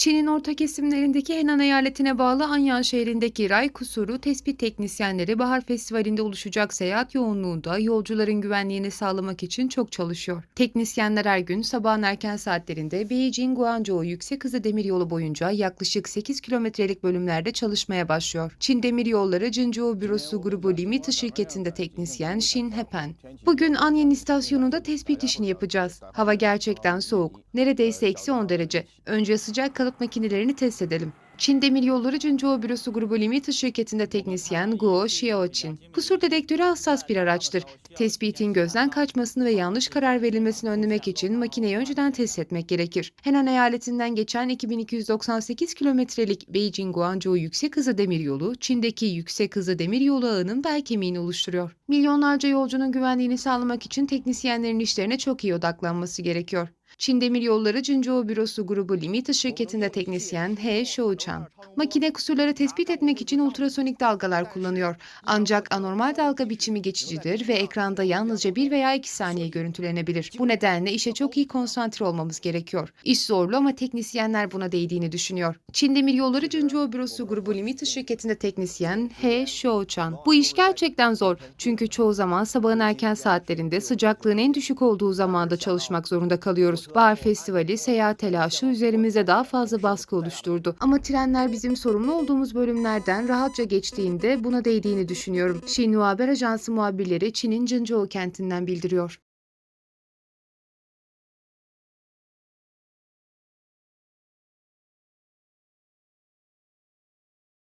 Çin'in orta kesimlerindeki Henan eyaletine bağlı Anyan şehrindeki ray kusuru tespit teknisyenleri bahar festivalinde oluşacak seyahat yoğunluğunda yolcuların güvenliğini sağlamak için çok çalışıyor. Teknisyenler her gün sabahın erken saatlerinde Beijing-Guangzhou yüksek hızı demiryolu boyunca yaklaşık 8 kilometrelik bölümlerde çalışmaya başlıyor. Çin Demiryolları Jinzhou Bürosu Grubu Limited şirketinde teknisyen Shin Hepen. Bugün Anyan istasyonunda tespit işini yapacağız. Hava gerçekten soğuk. Neredeyse eksi 10 derece. Önce sıcak kalıp makinelerini test edelim. Çin Demiryolları Jinzhou Bürosu Grubu Limited şirketinde teknisyen Guo Xiaoqin. Kusur dedektörü hassas bir araçtır. Tespitin gözden kaçmasını ve yanlış karar verilmesini önlemek için makineyi önceden test etmek gerekir. Henan eyaletinden geçen 2298 kilometrelik Beijing-Guangzhou yüksek hızı demiryolu, Çin'deki yüksek hızı demiryolu ağının bel kemiğini oluşturuyor. Milyonlarca yolcunun güvenliğini sağlamak için teknisyenlerin işlerine çok iyi odaklanması gerekiyor. Çin Demiryolları Jinzhou Bürosu Grubu Limited şirketinde teknisyen He Shouchan. Makine kusurları tespit etmek için ultrasonik dalgalar kullanıyor. Ancak anormal dalga biçimi geçicidir ve ekranda yalnızca 1 veya 2 saniye görüntülenebilir. Bu nedenle işe çok iyi konsantre olmamız gerekiyor. İş zorlu ama teknisyenler buna değdiğini düşünüyor. Çin Demiryolları Jinzhou Bürosu Grubu Limited şirketinde teknisyen He Shouchan. Bu iş gerçekten zor çünkü çoğu zaman sabahın erken saatlerinde sıcaklığın en düşük olduğu zamanda çalışmak zorunda kalıyoruz. Bahar Festivali seyahat telaşı üzerimize daha fazla baskı oluşturdu. Ama trenler bizim sorumlu olduğumuz bölümlerden rahatça geçtiğinde buna değdiğini düşünüyorum. Xinhua Haber Ajansı muhabirleri Çin'in Jinzhou kentinden bildiriyor.